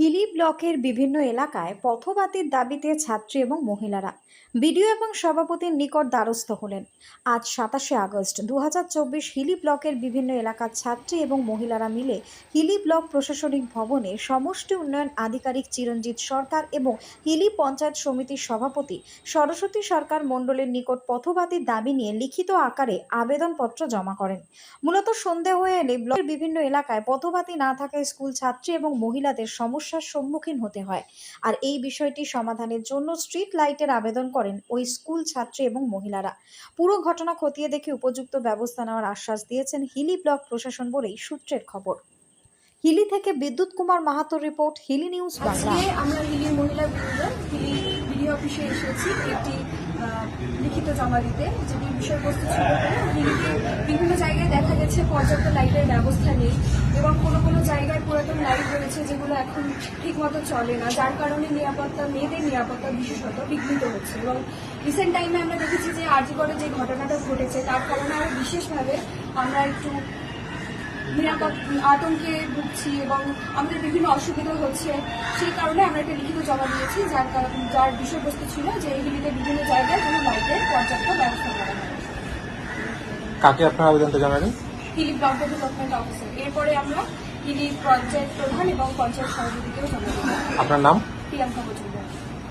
হিলি ব্লকের বিভিন্ন এলাকায় পথবাতির দাবিতে ছাত্রী এবং মহিলারা, বিডিও এবং সভাপতির নিকট দ্বারস্থ হলেন। আজ সাতাশে আগস্ট দু হিলি ব্লকের বিভিন্ন এলাকার ছাত্রী এবং মহিলারা মিলে হিলি ব্লক প্রশাসনিক ভবনে সমষ্টি উন্নয়ন আধিকারিক চিরঞ্জিত সরকার এবং হিলি পঞ্চায়েত সমিতির সভাপতি সরস্বতী সরকার মণ্ডলের নিকট পথবাতির দাবি নিয়ে লিখিত আকারে আবেদনপত্র জমা করেন। মূলত সন্ধে হয়ে এলে ব্লকের বিভিন্ন এলাকায় পথবাতি না থাকায় স্কুল ছাত্রী এবং মহিলাদের সমস্যার সম্মুখীন হতে হয়। আর এই বিষয়টি সমাধানের জন্য স্ট্রিট লাইটের আবেদন করেন ওই স্কুল ছাত্রী এবং মহিলারা। পুরো ঘটনা খতিয়ে দেখে উপযুক্ত ব্যবস্থা নেওয়ার আশ্বাস দিয়েছেন হিলি ব্লক প্রশাসন বলেই সূত্রের খবর। হিলি থেকে বিদ্যুৎ কুমার মাহাতোর রিপোর্ট হিলি নিউজ বাংলা। আমরা হিলি মহিলা হিলি বিডি অফিসে এসেছি একটি লিখিত জমা দিতে যেটি বিষয়বস্তু ছিল হিলিতে বিভিন্ন জায়গায় দেখা গেছে পর্যাপ্ত লাইটের ব্যবস্থা নেই এবং কোনো কোনো জায়গায় রয়েছে যেগুলো এখন ঠিক মতো চলে না যার কারণে নিরাপত্তা মেয়েদের নিরাপত্তা বিশেষত বিঘ্নিত হচ্ছে। এবং রিসেন্ট টাইমে আমরা দেখেছি যে আর্জিকলে যে ঘটনাটা ঘটেছে তার কারণে আরও বিশেষভাবে আমরা একটু নিরাপদ আতঙ্কে ভুগছি এবং আমাদের বিভিন্ন অসুবিধা হচ্ছে। সেই কারণে আমরা একটা লিখিত জমা দিয়েছি যার কারণ যার বিষয়বস্তু ছিল যে এই এইগুলিতে বিভিন্ন জায়গায় কোনো লাইটের পর্যাপ্ত ব্যবস্থা করা হয় কাকে আপনার আবেদনটা জানালেন? হিলি ব্লক ডেভেলপমেন্ট অফিসার এরপরে আমরা হিলি পঞ্চায়েত প্রধান এবং পঞ্চায়েত সভাপতিকেও আপনার নাম? প্রিয়াঙ্কা মজুমদার।